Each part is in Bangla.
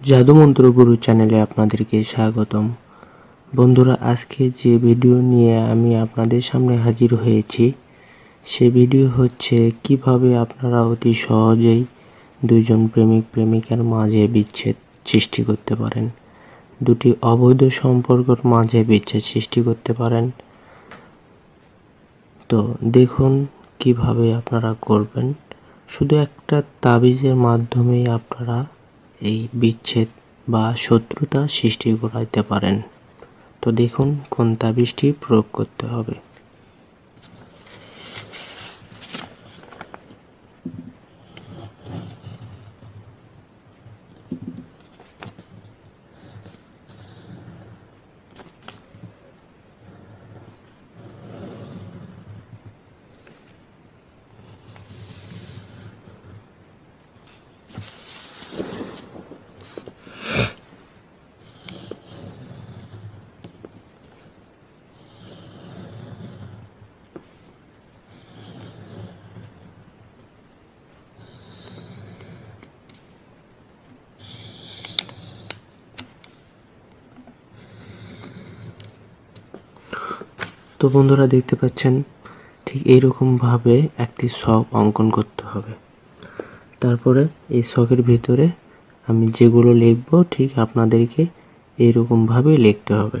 জাদুমন্ত্র গুরু চ্যানেলে আপনাদেরকে স্বাগতম। বন্ধুরা, আজকে যে ভিডিও নিয়ে আমি আপনাদের সামনে হাজির হয়েছি, সে ভিডিও হচ্ছে কীভাবে আপনারা অতি সহজেই দুইজন প্রেমিক প্রেমিকার মাঝে বিচ্ছেদ সৃষ্টি করতে পারেন। দুটি অবৈধ সম্পর্কর মাঝে বিচ্ছেদ সৃষ্টি করতে পারেন। তো দেখুন কীভাবে আপনারা করবেন। শুধু একটা তাবিজের মাধ্যমেই আপনারা এই বিচ্ছেদ বা শত্রুতা সৃষ্টি করাইতে পারেন। তো দেখুন কোন তাবিজটি প্রয়োগ করতে হবে। তো বন্ধুরা দেখতে পাচ্ছেন, ঠিক এইরকমভাবে একটি শখ অঙ্কন করতে হবে। তারপরে এই শখের ভিতরে আমি যেগুলো লিখব, ঠিক আপনাদেরকে এইরকমভাবে লিখতে হবে।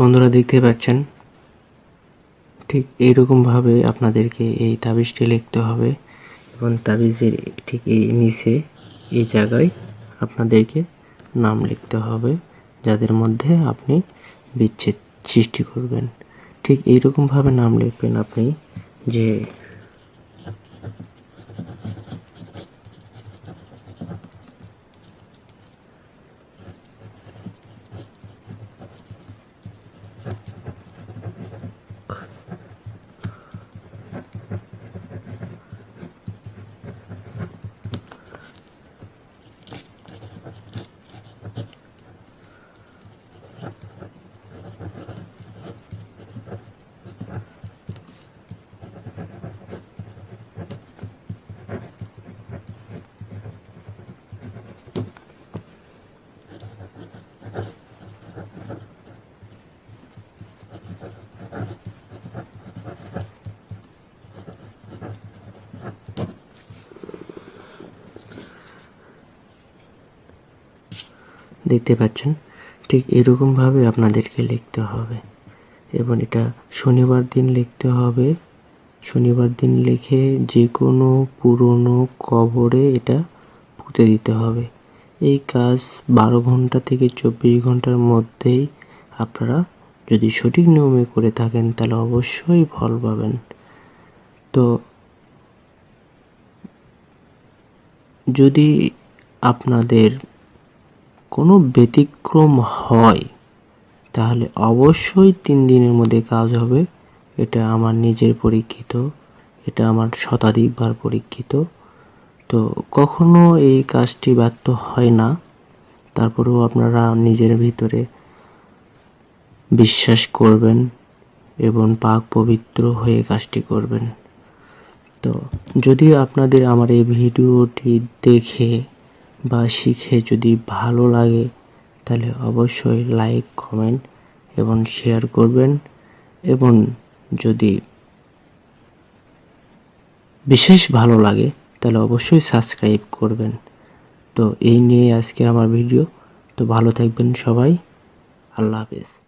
বন্ধুরা দেখতে পাচ্ছেন, ঠিক এইরকমভাবে আপনাদেরকে এই তাবিজটি লিখতে হবে এবং তাবিজের ঠিক এই নিচে এই জায়গায় আপনাদেরকে নাম লিখতে হবে যাদের মধ্যে আপনি বিচ্ছেদ সৃষ্টি করবেন। ঠিক এইরকমভাবে নাম লিখবেন আপনি যে দেখতে পাচ্ছেন? ঠিক এরকমভাবে আপনাদেরকে লিখতে হবে। এবং এটা শনিবার দিন লিখতে হবে। শনিবার দিন লিখে যে কোনো পুরনো কবরে এটা পুঁতে দিতে হবে। এই কাজ বারো ঘণ্টা থেকে চব্বিশ ঘণ্টার মধ্যেই আপনারা যদি সঠিক নিয়মে করে থাকেন, তাহলে অবশ্যই ফল পাবেন। তো যদি আপনাদের কোনো ব্যতিক্রম হয়, তাহলে অবশ্যই তিন দিনের মধ্যে কাজ হবে। এটা আমার নিজের পরীক্ষিত, এটা আমার শতাধিকবার পরীক্ষিত। তো কখনো এই কাজটি ব্যর্থ হয় না। তারপরেও আপনারা নিজের ভিতরে বিশ্বাস করবেন এবং পাক পবিত্র হয়ে কাজটি করবেন। তো যদি আপনাদের আমার এই ভিডিওটি দেখে বা শিখে যদি ভালো লাগে, তাহলে অবশ্যই লাইক, কমেন্ট এবং শেয়ার করবেন এবং যদি বিশেষ ভালো লাগে, তাহলে অবশ্যই সাবস্ক্রাইব করবেন। তো এই নিয়ে আজকে আমার ভিডিও। তো ভালো থাকবেন সবাই। আল্লাহ হাফেজ।